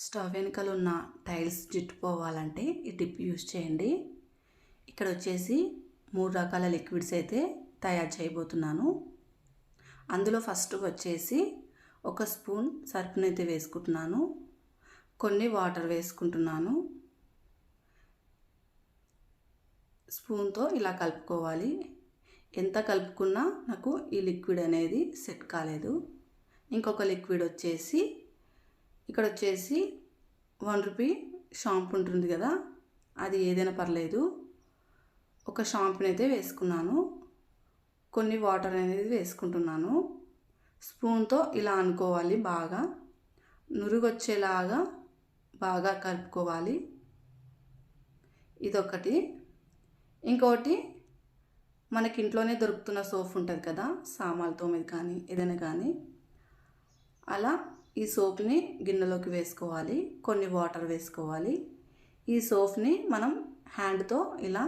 Stove వెనుకలు ఉన్న tiles జిట్టుపోవాలంటే ఈ tip use చేయండి. ఇక్కడ వచ్చేసి మూడు రకాల లిక్విడ్స్ అయితే తయారు చేయబోతున్నాను. అందులో ఫస్ట్ వచ్చేసి ఒక స్పూన్ సర్ఫ్నైతే వేసుకుంటున్నాను. కొన్ని వాటర్ వేసుకుంటున్నాను. స్పూన్తో ఇలా కలుపుకోవాలి. ఎంత కలుపుకున్నా నాకు ఈ లిక్విడ్ అనేది సెట్ కాలేదు. ఇంకొక లిక్విడ్ వచ్చేసి ఇక్కడ వచ్చేసి వన్ రూపీ షాంపూ ఉంటుంది కదా అది ఏదైనా పర్లేదు. ఒక షాంపూని అయితే వేసుకున్నాను. కొన్ని వాటర్ అనేది వేసుకుంటున్నాను. స్పూన్తో ఇలా అనుకోవాలి బాగా. నురుగొచ్చేలాగా బాగా కలుపుకోవాలి. ఇదొకటి ఇంకొకటి మనకి ఇంట్లోనే దొరుకుతున్న సోప్ ఉంటుంది కదా సామాన్లతో తోమేది కానీ ఏదైనా కానీ. అలా ఈ సోప్ని గిన్నెలోకి వేసుకోవాలి. కొన్ని వాటర్ వేసుకోవాలి. ఈ సోప్ని మనం హ్యాండ్తో ఇలా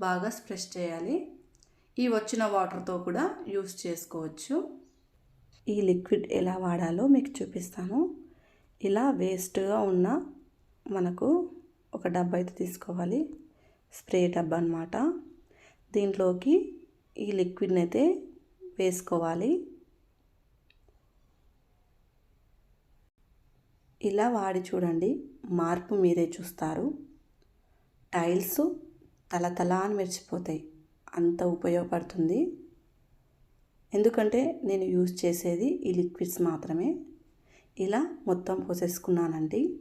బాగా స్ప్రెష్ చేయాలి. ఈ వచ్చిన వాటర్తో కూడా యూస్ చేసుకోవచ్చు. ఈ లిక్విడ్ ఎలా వాడాలో మీకు చూపిస్తాను. ఇలా వేస్ట్గా ఉన్న మనకు ఒక డబ్బా అయితే తీసుకోవాలి. స్ప్రే డబ్బా అనమాట దీంట్లోకి ఈ లిక్విడ్ని అయితే వేసుకోవాలి. ఇలా వాడి చూడండి. మార్పు మీరే చూస్తారు. టైల్స్ తలతల అని మెరిచిపోతాయి అంత ఉపయోగపడుతుంది. ఎందుకంటే నేను యూజ్ చేసేది ఈ లిక్విడ్స్ మాత్రమే. ఇలా మొత్తం పోసేసుకున్నానండి.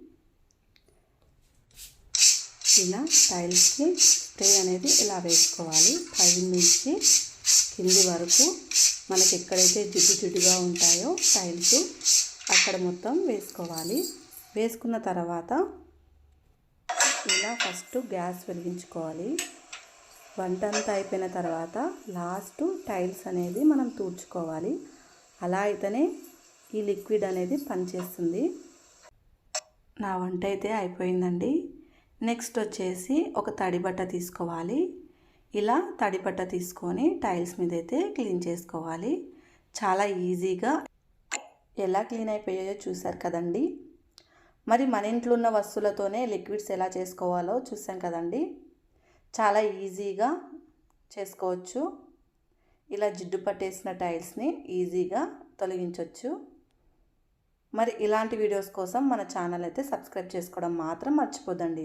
ఇలా టైల్స్కి స్ప్రే అనేది ఇలా వేసుకోవాలి. పై నుంచి కింది వరకు మనకి ఎక్కడైతే జిడ్డు జిడ్డుగా ఉంటాయో టైల్స్ అక్కడ మొత్తం వేసుకోవాలి. వేసుకున్న తర్వాత ఇలా ఫస్ట్ గ్యాస్ వెలిగించుకోవాలి. వంట అంతా అయిపోయిన తర్వాత లాస్ట్ టైల్స్ అనేది మనం తూడ్చుకోవాలి. అలా అయితేనే ఈ లిక్విడ్ అనేది పనిచేస్తుంది. నా వంట అయితే అయిపోయిందండి. నెక్స్ట్ వచ్చేసి ఒక తడి బట్ట తీసుకోవాలి. ఇలా తడి బట్ట తీసుకొని టైల్స్ మీద అయితే క్లీన్ చేసుకోవాలి. చాలా ఈజీగా ఎలా క్లీన్ అయిపోయాయో చూశారు కదండి. మరి మన ఇంట్లో ఉన్న వస్తువులతోనే లిక్విడ్స్ ఎలా చేసుకోవాలో చూసాం కదండి. చాలా ఈజీగా చేసుకోవచ్చు. ఇలా జిడ్డు పట్టేసిన టైల్స్ని ఈజీగా తొలగించవచ్చు మరి ఇలాంటి వీడియోస్ కోసం మన ఛానల్ అయితే సబ్స్క్రైబ్ చేసుకోవడం మాత్రం మర్చిపోదండి.